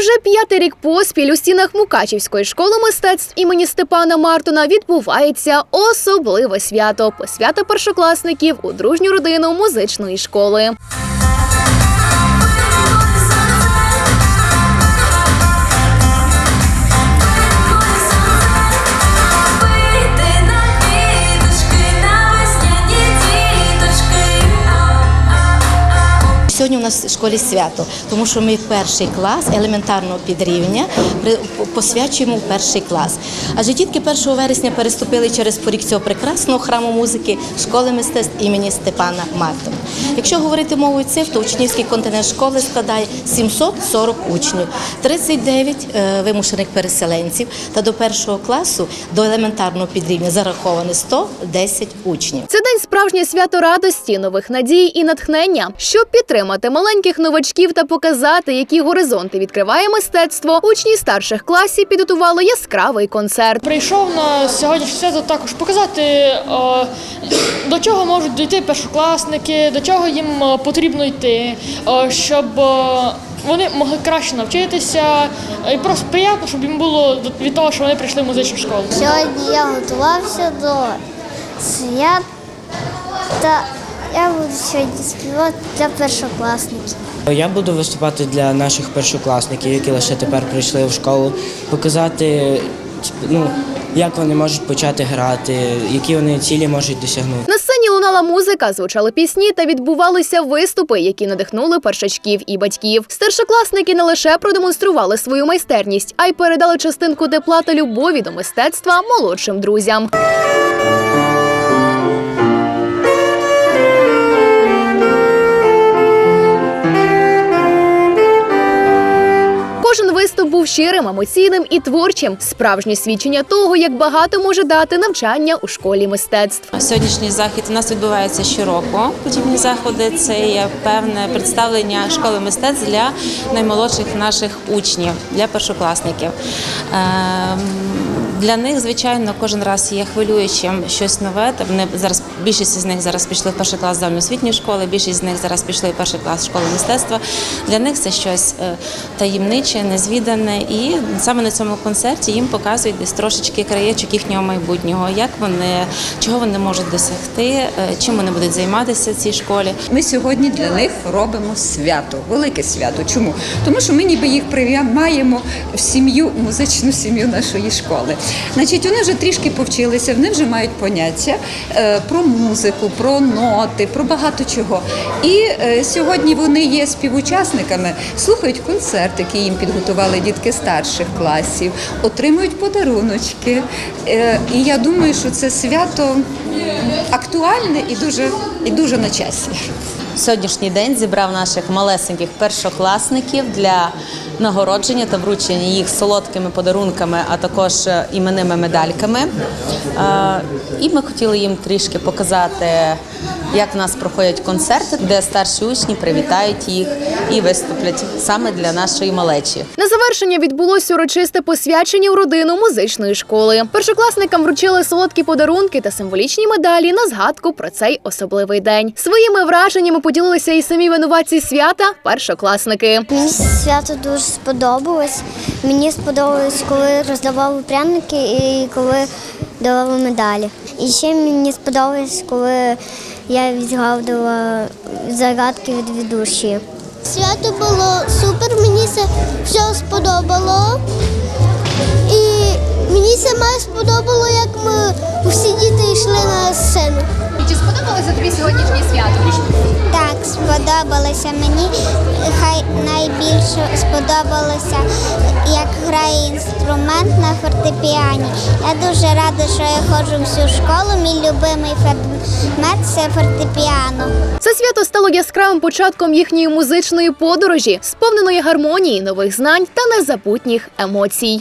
Уже п'ятий рік поспіль у стінах Мукачівської школи мистецтв імені Степана Мартона відбувається особливе свято посвята першокласників у дружню родину музичної школи. Сьогодні у нас в школі свято, тому що ми перший клас елементарного підрівня посвячуємо перший клас. Адже дітки 1 вересня переступили через поріг цього прекрасного храму музики школи мистецтв імені Степана Мартина. Якщо говорити мовою цифр, то учнівський континент школи складає 740 учнів, 39 е, вимушених переселенців та до першого класу до елементарного підрівня зараховано 110 учнів. Це день справжнє свято радості, нових надій і натхнення. Щоб підтримати маленьких новачків та показати, які горизонти відкриває мистецтво, учні старших класів підготували яскравий концерт. Прийшов на сьогоднішнє свято також показати, е, до чого можуть дійти першокласники, до чого їм е, потрібно йти, е, щоб вони могли краще навчитися. І просто приємно, щоб їм було до- від того, що вони прийшли в музичну школу. Сьогодні я готувався до свят та я буду сьогодні співати для першокласників. Я буду виступати для наших першокласників, які лише тепер прийшли в школу, показати, ну, як вони можуть почати грати, які вони цілі можуть досягнути. На сцені лунала музика, звучали пісні та відбувалися виступи, які надихнули першачків і батьків. Старшокласники не лише продемонстрували свою майстерність, а й передали частинку тепла та любові до мистецтва молодшим друзям. Кожен виступ був щирим, емоційним і творчим. Справжнє свідчення того, як багато може дати навчання у школі мистецтв. Сьогоднішній захід у нас відбувається щороку. Подібні заходи це є певне представлення школи мистецтв для наймолодших наших учнів, для першокласників. Для них, звичайно, кожен раз є хвилюючим щось нове. Та Вони зараз більшість з них зараз пішли в перший клас загальноосвітньої школи, більшість з них зараз пішли в перший клас школи мистецтва. Для них це щось е, таємниче, незвідане. І саме на цьому концерті їм показують десь трошечки краєчок їхнього майбутнього, як вони чого вони можуть досягти, е, чим вони будуть займатися в цій школі. Ми сьогодні для них робимо свято, велике свято. Чому? Тому що ми ніби їх приймаємо в сім'ю, музичну сім'ю нашої школи. Значить, вони вже трішки повчилися, вони вже мають поняття е, про музику, про ноти, про багато чого. І е, сьогодні вони є співучасниками, слухають концерт, який їм підготували дітки старших класів, отримують подаруночки. Е, і я думаю, що це свято актуальне і дуже, і дуже на часі. Сьогоднішній день зібрав наших малесеньких першокласників для нагородження та вручення їх солодкими подарунками, а також е, іменними медальками. І ми хотіли їм трішки показати, як в нас проходять концерти, де старші учні привітають їх і виступлять саме для нашої малечі. На завершення відбулося урочисте посвячення у родину музичної школи. Першокласникам вручили солодкі подарунки та символічні медалі на згадку про цей особливий день. Своїми враженнями поділилися і самі винуватці свята першокласники. Мені свято дуже сподобалось. Мені сподобалось, коли роздавали пряники і коли давали медалі. І ще мені сподобалось, коли я відгадувала загадки від ведучої. Свято було супер, мені це все сподобало. І мені саме сподобало, як ми всі діти йшли на сцену. І Чи сподобалося тобі сьогоднішнє свято? Сподобалося мені. Хай найбільше сподобалося, як грає інструмент на фортепіані. Я дуже рада, що я ходжу всю школу. Мій любимий предмет це фортепіано. Це свято стало яскравим початком їхньої музичної подорожі, сповненої гармонії, нових знань та незабутніх емоцій.